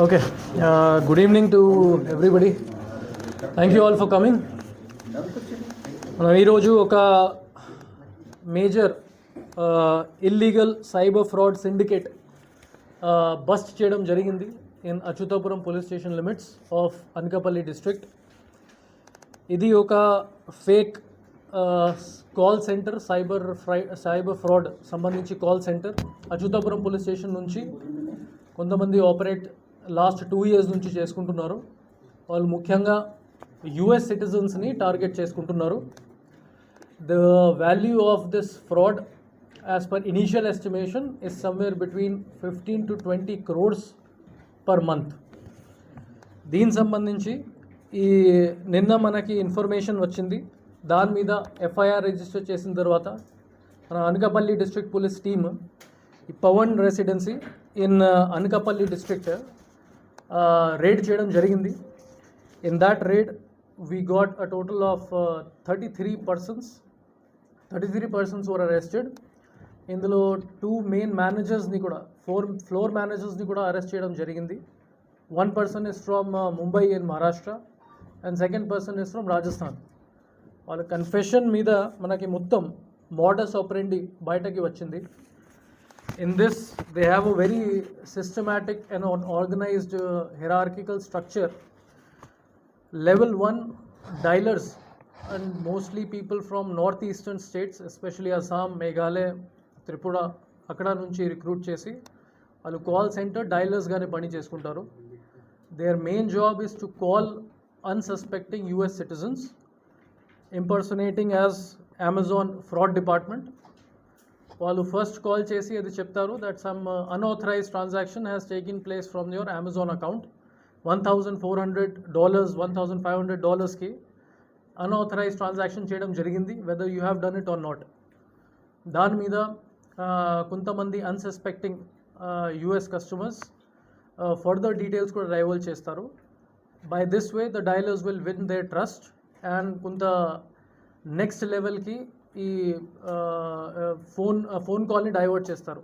Okay good evening to everybody thank you all for coming మనం ఈరోజు ఒక major illegal cyber fraud syndicate bust చేయడం జరిగింది in Achyutapuram police station limits of Anakapalli district ఇది ఒక fake call centre cyber fry cyber fraud సంబంధించి call centre Achyutapuram police station నుంచి కొంతమంది ఆపరేట్ లాస్ట్ టూ ఇయర్స్ నుంచి చేసుకుంటున్నారు. వాళ్ళు ముఖ్యంగా యుఎస్ సిటిజన్స్ని టార్గెట్ చేసుకుంటున్నారు. The value of this fraud as per initial estimation is somewhere between fifteen to twenty crores per month. దీనికి సంబంధించి ఈ నిన్న మనకి ఇన్ఫర్మేషన్ వచ్చింది. దాని మీద ఎఫ్ఐఆర్ రిజిస్టర్ చేసిన తర్వాత మన Anakapalli district police team Pavan residency in Anakapalli district raid చేయడం జరిగింది. In that raid we got a total of thirty three persons thirty three persons were arrested ఇందులో టూ మెయిన్ మేనేజర్స్ని కూడా ఫోర్ ఫ్లోర్ మేనేజర్స్ని కూడా అరెస్ట్ చేయడం జరిగింది. One person is from Mumbai in Maharashtra and second person is from Rajasthan వాళ్ళ confession మీద మనకి మొత్తం మోడస్ ఆపరెండి బయటకి వచ్చింది. in this they have a very systematic and organised hierarchical structure level 1 dialers and mostly people from northeastern states especially assam meghalaya Tripura అక్కడ నుంచి recruit చేసి వాళ్ళు కాల్ సెంటర్ డైలర్స్గానే పని చేసుకుంటారు their main job is to call unsuspecting US citizens impersonating as Amazon fraud department వాళ్ళు first call చేసి అది చెప్తారు? That some unauthorised transaction has taken place from your Amazon account one thousand four hundred dollars one thousand five hundred డాలర్స్కి unauthorised transaction చేయడం జరిగింది whether you have done it or not దాని మీద కొంతమంది unsuspecting US customers further details కూడా rival చేస్తారు. By this way the dialers will win they trust and కొంత next లెవెల్కి ఈ ఫోన్ ఫోన్ కాల్ని డైవర్ట్ చేస్తారు.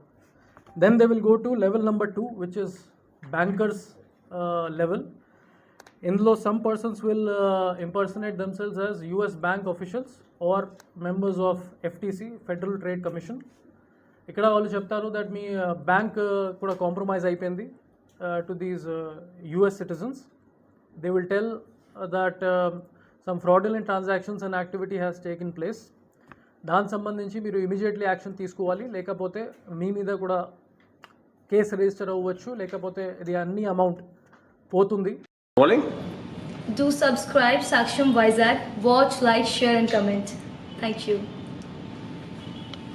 Then they will go to level number two which is bankers level ఇందులో some persons will impersonate themselves as US bank officials or members of FTC federal trade commission ఇక్కడ వాళ్ళు చెప్తారు that మీ bank కూడా compromise అయిపోయింది to these US citizens they will tell that some fraudulent transactions and activity has taken place దానికి సంబంధించి మీరు immediately action తీసుకోవాలి. లేకపోతే మీ మీద కూడా కేసు రిజిస్టర్ అవ్వచ్చు. లేకపోతే ఇది అన్ని అమౌంట్ పోతుంది. Do subscribe Sakshyam Vizag watch like share and comment thank you